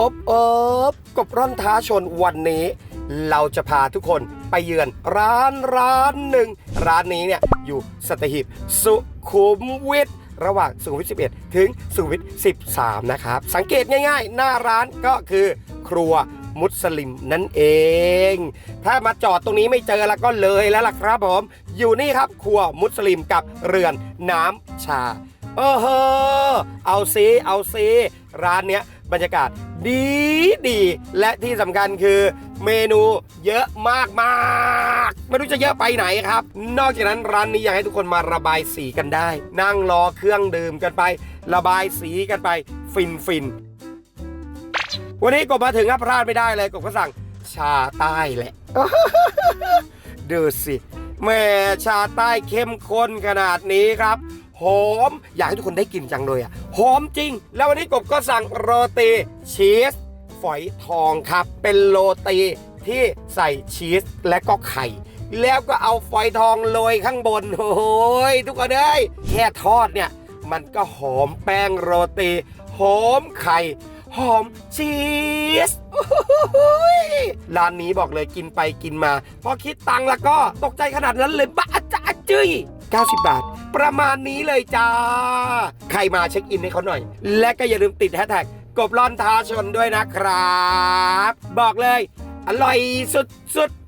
อบอบกบร่อนท้าชนวันนี้ เราจะพาทุกคนไปเยือนร้านร้านหนึ่ง ร้านนี้เนี่ยอยู่สัตหีบสุขุมวิทระหว่างสุขุมวิท 11 ถึงสุขุมวิท 13 นะครับ สังเกตง่ายๆ หน้าร้านก็คือครัวมุสลิมนั่นเอง ถ้ามาจอดตรงนี้ไม่เจอแล้วก็เลยแล้วล่ะครับผม อยู่นี่ครับครัวมุสลิมกับเรือนน้ำชา เออเฮอเอาซิเอาซิร้านเนี้ย บรรยากาศดีดีและที่สำคัญคือเมนูเยอะมากมากไม่รู้จะเยอะไปไหนครับ นอกจากนั้นร้านนี้อยากให้ทุกคนมาระบายสีกันได้ นั่งรอเครื่องดื่มกันไป ระบายสีกันไป ฟินฟินวันนี้กบมาถึงครับพลาดไม่ได้เลยกบก็สั่งชาใต้แหละดูสิแม่ชาใต้เข้มข้นขนาดนี้ครับ หอม อยากให้ทุกคนได้กลิ่นจังเลยอะหอมจริง แล้ววันนี้กบก็สั่งโรตีชีสฝอยทองครับ เป็นโรตีที่ใส่ชีสและก็ไข่ แล้วก็เอาฝอยทองโรยข้างบน โอ้ยทุกคนเอ้ยแค่ทอดเนี่ย มันก็หอมแป้งโรตีหอมไข่หอมชีสร้านนี้บอกเลยกินไปกินมา พอคิดตังแล้วก็ตกใจขนาดนั้นเลยบ้าจ้าจุ้ย90 บาท ประมาณนี้เลยจ้า ใครมาเช็คอินให้เขาหน่อย และก็อย่าลืมติดแฮชแท็กกบลอนท้าชนด้วยนะครับ บอกเลย อร่อยสุดๆ